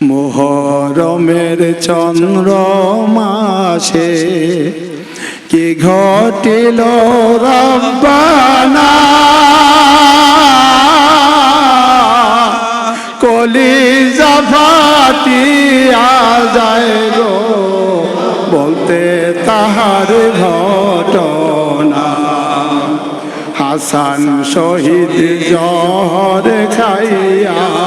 মোহরমের চন্দ্র মাসে কি ঘটিল রব্বানা? কলি জাফাটিয়া যায় বলতে তাহার ঘটনা। হাসান শহীদ জহর খাইয়া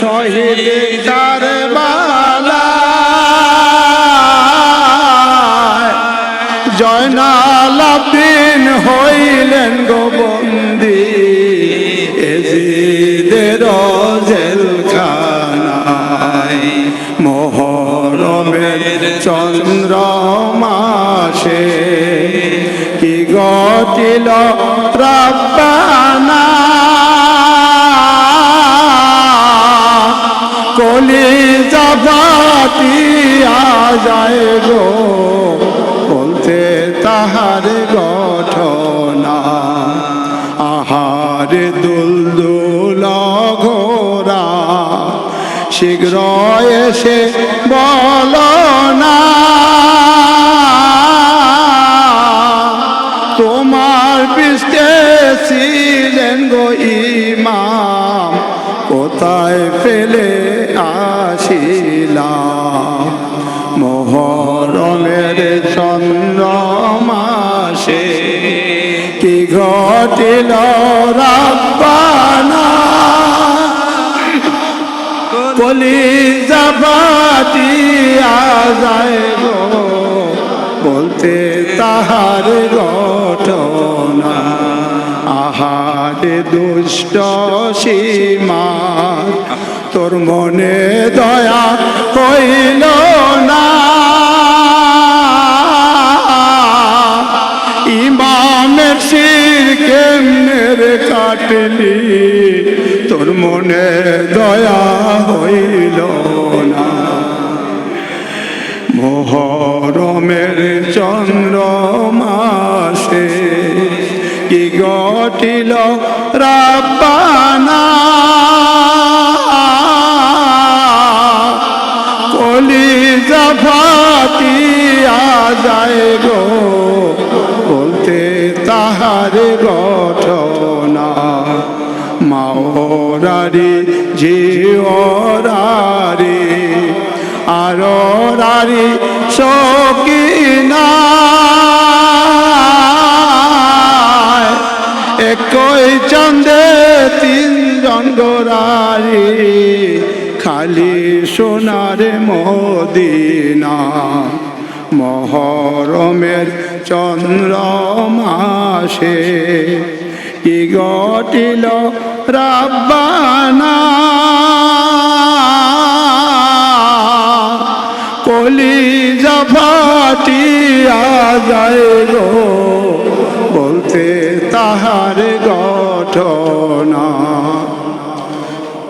শহীদ কারবালা জয়নাল আব্দিন হইলেন গোবন্দি এজিদের জেলখানায় মোহরমের চন্দ্র মাসে। কি গটিল রাব্বানা যায় গো বলতে তাহার গঠনা আহার দুলদুল ঘোরা শীঘ্র এসে বল না। তোমার পৃষ্ঠে ছিলেন গো ইমাম, কোথায় ফেলে মোহরমের চন্দ্র মাসে কি ঘটিল রাব্বানা? কলি জাবাতিয়া যায় গো বলতে তাহার ঘটনা। আহারে দুষ্ট সীমা। তোর মনে দয়া হইল না। কাটলি তোর মনে দয়া হইল না। মোহরমের চন্দ্র মাসে কি গটিল রাব্বানা? কলি জাফাতিয়া যায় গো। মাওরারি জিওরারি আরি সকিনা একই চন্দে তিন জঙ্গরারি খালি সোনার মদিনা। মহরমের চন্দ্র মাসে কি গটিল রাব্বানা? কলি জাফাটিয়া যায় গো বলতে